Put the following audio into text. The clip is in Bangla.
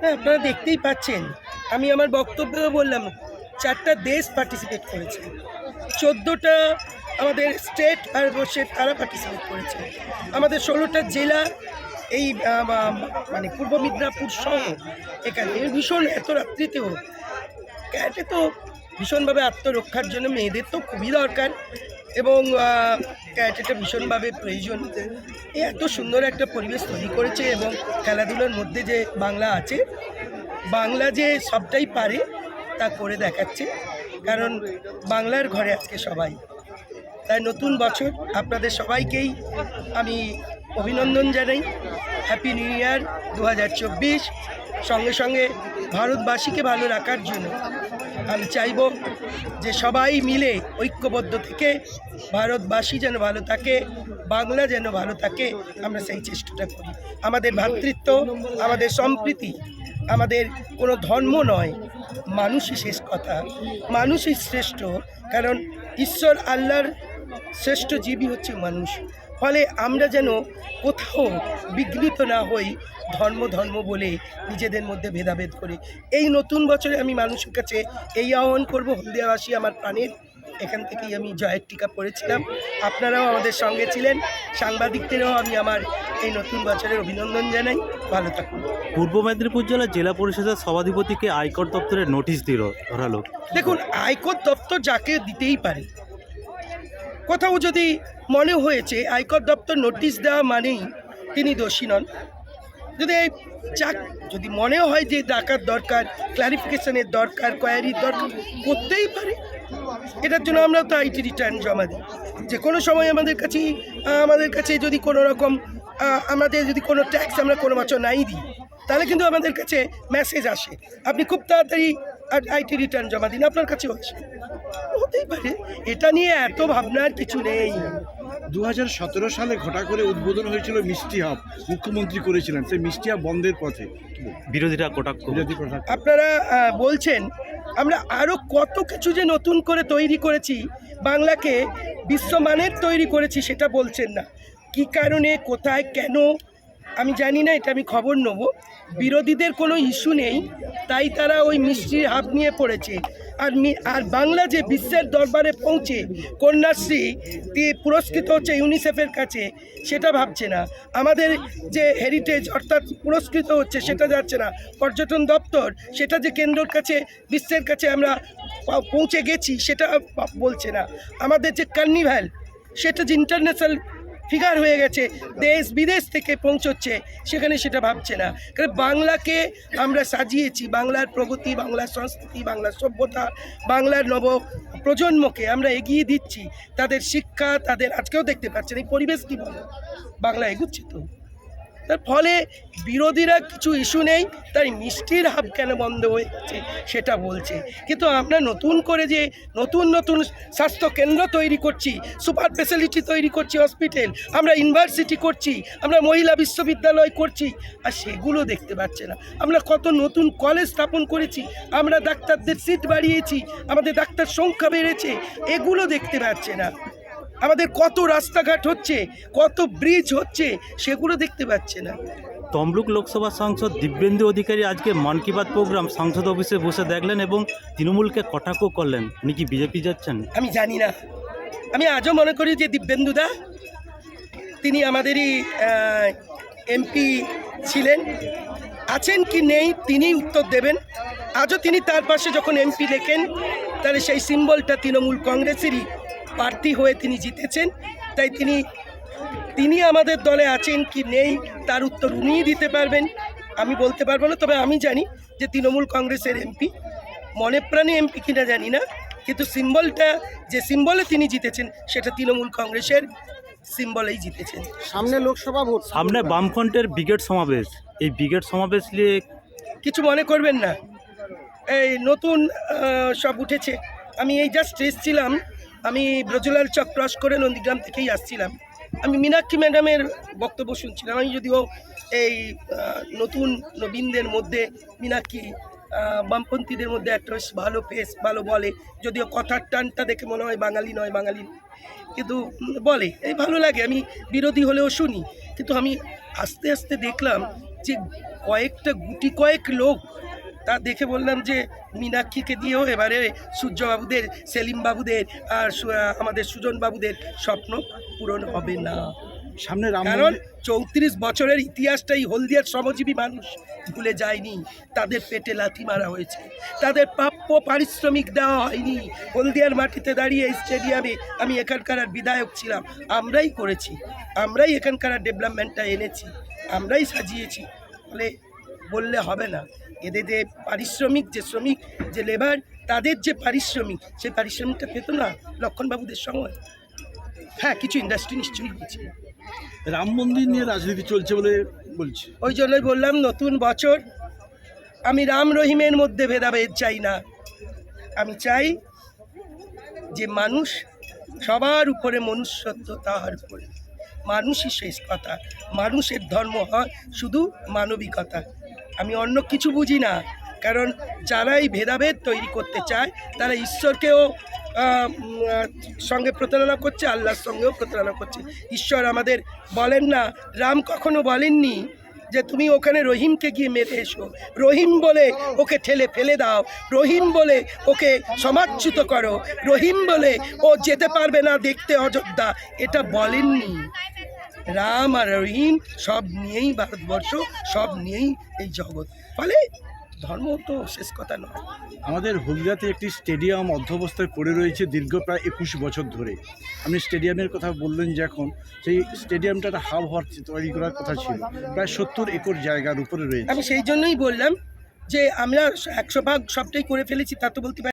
হ্যাঁ আপনারা দেখতেই পাচ্ছেন। আমি আমার বক্তব্যে বললাম, চারটা দেশ পার্টিসিপেট করেছে। চোদ্দোটা আমাদের স্টেট ভারতবর্ষের তারা পার্টিসিপেট করেছে। আমাদের ষোলোটা জেলা এই মানে পূর্ব মিদনাপুর সহ এখানে। ভীষণ এত রাত্রিতেও। ক্যাটে তো ভীষণভাবে আত্মরক্ষার জন্য মেয়েদের তো খুবই দরকার এবং ক্যারেটেটা ভীষণভাবে প্রয়োজন। এত সুন্দর একটা পরিবেশ তৈরি করেছে এবং খেলাধুলার মধ্যে যে বাংলা আছে, বাংলা যে সবটাই পারে তা করে দেখাচ্ছে। কারণ বাংলার ঘরে আজকে সবাই। তাই নতুন বছর আপনাদের সবাইকেই আমি অভিনন্দন জানাই। হ্যাপি নিউ ইয়ার দু হাজার চব্বিশ। সঙ্গে সঙ্গে ভারতবাসীকে ভালো রাখার জন্য। আমি চাইব যে সবাই মিলে ঐক্যবদ্ধ থেকে ভারতবাসী যেন ভালো থাকে, বাংলা যেন ভালো থাকে, আমরা সেই চেষ্টাটা করি। আমাদের ভ্রাতৃত্ব আমাদের সম্প্রীতি, আমাদের কোনো ধর্ম নয়, মানুষই শেষ কথা, মানুষই শ্রেষ্ঠ, কারণ ঈশ্বর আল্লাহর শ্রেষ্ঠ জীবী হচ্ছে মানুষ। ফলে আমরা যেন কোথাও বিঘ্নিত না হই ধর্ম ধর্ম বলে নিজেদের মধ্যে ভেদাভেদ করে। এই নতুন বছরে আমি মানুষের কাছে এই আহ্বান করব হলদিয়াবাসী আমার প্রাণের। এখান থেকেই আমি জয়ের টিকা পড়েছিলাম। আপনারাও আমাদের সঙ্গে ছিলেন। সাংবাদিকদেরও আমি আমার এই নতুন বছরের অভিনন্দন জানাই। ভালো থাকুন। পূর্ব মেদিনীপুর জেলার জেলা পরিষদের সভাধিপতিকে আয়কর দপ্তরের নোটিশ দিল ধরালো। দেখুন আয়কর দপ্তর যাকে দিতেই পারে কোথাও যদি মনে হয়েছে, আয়কর দপ্তর নোটিশ দেওয়া মানেই তিনি দোষী নন। যদি চাক, যদি মনে হয় যে ডাকার দরকার ক্লারিফিকেশনের দরকার কোয়ারির দরকার, করতেই পারে। এটার জন্য আমরা তো আইটি রিটার্ন জমা দিই। যে কোনো সময় আমাদের কাছে আমাদের কাছে যদি কোনো রকম আমাদের যদি কোনো ট্যাক্স আমরা কোনো বছর নাই দিই, তাহলে কিন্তু আমাদের কাছে মেসেজ আসে। আপনি খুব তাড়াতাড়ি আইটি রিটার্ন জমা দিন, আপনার কাছেও আসে। হতেই পারে। এটা নিয়ে এত ভাবনার কিছু নেই। দু হাজার সতেরো সালে ঘটা করে উদ্বোধন হয়েছিল মিষ্টি হাব। মুখ্যমন্ত্রী করেছিলেন সেই মিষ্টি হাব বন্ধের পথে। বিরোধীরা কটাক্ষ। কথা আপনারা বলছেন আমরা আরও কত কিছু যে নতুন করে তৈরি করেছি বাংলাকে বিশ্বমানের তৈরি করেছি সেটা বলছেন না। কি কারণে কোথায় কেন আমি জানি না এটা আমি খবর নেব। বিরোধীদের কোনো ইস্যু নেই তাই তারা ওই মিষ্টির হাব নিয়ে পড়েছে। আর আর বাংলা যে বিশ্বের দরবারে পৌঁছে কন্যাশ্রী পুরস্কৃত হচ্ছে ইউনিসেফের কাছে, সেটা ভাবছে না। আমাদের যে হেরিটেজ অর্থাৎ পুরস্কৃত হচ্ছে, সেটা যাচ্ছে না। পর্যটন দপ্তর, সেটা যে কেন্দ্রর কাছে, বিশ্বের কাছে আমরা পৌঁছে গেছি, সেটা বলছে না। আমাদের যে কার্নিভ্যাল সেটা যে ইন্টারন্যাশনাল ফিগার হয়ে গেছে, দেশ বিদেশ থেকে পৌঁছচ্ছে, সেখানে সেটা ভাবছে না। কারণ বাংলাকে আমরা সাজিয়েছি, বাংলার প্রগতি, বাংলার সংস্কৃতি, বাংলার সভ্যতা, বাংলার নব প্রজন্মকে আমরা এগিয়ে দিচ্ছি। তাদের শিক্ষা, তাদের, আজকেও দেখতে পাচ্ছেন, এই পরিবেশ কী বলে? বাংলা এগুচ্ছে তো। তার ফলে বিরোধীরা কিছু ইস্যু নেই, তাই মিষ্টির হাব কেন বন্ধ হয়েছে সেটা বলছে। কিন্তু আমরা নতুন করে যে নতুন নতুন স্বাস্থ্য কেন্দ্র তৈরি করছি, সুপার স্পেশালিটি তৈরি করছি, হসপিটাল, আমরা ইউনিভার্সিটি করছি, আমরা মহিলা বিশ্ববিদ্যালয় করছি, আর সেগুলো দেখতে পাচ্ছে না। আমরা কত নতুন কলেজ স্থাপন করেছি, আমরা ডাক্তারদের সিট বাড়িয়েছি, আমাদের ডাক্তার সংখ্যা বেড়েছে, এগুলো দেখতে পাচ্ছে না। আমাদের কত রাস্তাঘাট হচ্ছে কত ব্রিজ হচ্ছে সেগুলো দেখতে পাচ্ছে না। তমলুক লোকসভা সাংসদ দিব্যেন্দু অধিকারী আজকে মন কি বাত প্রোগ্রাম সাংসদ অফিসে বসে দেখলেন এবং তৃণমূলকে কটাক্ষ করলেন। উনি কি বিজেপি যাচ্ছেন? আমি জানি না। আমি আজও মনে করি যে দিব্যেন্দুদা তিনি আমাদেরই এমপি ছিলেন। আছেন কি নেই তিনি উত্তর দেবেন। আজও তিনি তার পাশে যখন এমপি লেখেন তাহলে সেই সিম্বলটা তৃণমূল কংগ্রেসেরই। প্রার্থী হয়ে তিনি জিতেছেন। তাই তিনি তিনি আমাদের দলে আছেন কি নেই তার উত্তর উনিই দিতে পারবেন। আমি বলতে পারব না তবে আমি জানি যে তৃণমূল কংগ্রেসের এমপি মনে প্রাণে এমপি কিনা জানি না কিন্তু সিম্বলটা যে সিম্বলে তিনি জিতেছেন সেটা তৃণমূল কংগ্রেসের সিম্বলেই জিতেছেন। সামনে লোকসভা ভোট। সামনে বামফ্রন্টের ব্রিগেড সমাবেশ। এই ব্রিগেড সমাবেশ নিয়ে কিছু মনে করবেন না। এই নতুন সব উঠেছে। আমি এই জাস্ট এসছিলাম আমি ব্রজলাল চক ক্রস করে নন্দীগ্রাম থেকেই আসছিলাম। আমি মীনাক্ষী ম্যাডামের বক্তব্য শুনছিলাম। আমি যদিও এই নতুন নবীনদের মধ্যে, মীনাক্ষী বামপন্থীদের মধ্যে একটা বেশ ভালো ফেস ভালো বলে। যদিও কথার টানটা দেখে মনে হয় বাঙালি নয়, বাঙালি কিন্তু বলে, এই ভালো লাগে। আমি বিরোধী হলেও শুনি। কিন্তু আমি আস্তে আস্তে দেখলাম যে কয়েকটা গুটি কয়েক লোক তা দেখে বললাম যে মীনাক্ষীকে দিয়েও এবারে সূর্যবাবুদের সেলিম বাবুদের আর আমাদের সুজন বাবুদের স্বপ্ন পূরণ হবে না। সামনে কারণ চৌত্রিশ বছরের ইতিহাসটাই হলদিয়ার শ্রমজীবী মানুষ ভুলে যায়নি। তাদের পেটে লাথি মারা হয়েছে। তাদের প্রাপ্য পারিশ্রমিক দেওয়া হয়নি। হলদিয়ার মাটিতে দাঁড়িয়ে এই স্টেডিয়ামে আমি এখানকার আর বিধায়ক ছিলাম। আমরাই করেছি। আমরাই এখানকার ডেভেলপমেন্টটা এনেছি। আমরাই সাজিয়েছি। ফলে বললে হবে না। এদের যে পারিশ্রমিক যে শ্রমিক যে লেবার তাদের যে পারিশ্রমিক সেই পারিশ্রমিকটা পেত না লক্ষণবাবুদের সময়। হ্যাঁ কিছু ইন্ডাস্ট্রি নিশ্চয়ই হয়েছে রাম মন্দির নিয়ে রাজনীতি চলছে বলে বলছে। ওই জন্যই বললাম নতুন বছর আমি রাম রহিমের মধ্যে ভেদাভেদ চাই না। আমি চাই যে মানুষ সবার উপরে মনুষ্যত্ব তাহার উপরে। মানুষই শেষ কথা মানুষের ধর্ম হয় শুধু মানবিকতা। আমি অন্য কিছু বুঝি না। কারণ যারাই ভেদাভেদ তৈরি করতে চায়, তারা ঈশ্বরকেও সঙ্গে প্রতারণা করছে, আল্লাহর সঙ্গেও প্রতারণা করছে। ঈশ্বর আমাদের বলেন না, রাম কখনো বলেননি যে তুমি ওখানে রহিমকে গিয়ে মেরে এসো। রহিম বলে ওকে ঠেলে ফেলে দাও। রহিম বলে ওকে সমাচ্যুত করো। রহিম বলে ও যেতে পারবে না দেখতে অযোধ্যা। এটা বলেননি। রাম আর রহিম সব নিয়েই ভারতবর্ষ সব নিয়েই এই জগৎ। ফলে ধর্ম তো শেষ কথা নয়। আমাদের হলদিয়াতে একটি স্টেডিয়াম অধ্যবস্থায় পড়ে রয়েছে দীর্ঘ প্রায় একুশ বছর ধরে। আপনি স্টেডিয়ামের কথা বললেন যে এখন সেই স্টেডিয়ামটা একটা হাব হওয়ার তৈরি করার কথা ছিল। প্রায় সত্তর একর জায়গার উপরে রয়েছে। আমি সেই জন্যই বললাম যে আমরা একশো ভাগ সবটাই করে ফেলেছি তা তো বলতে পারি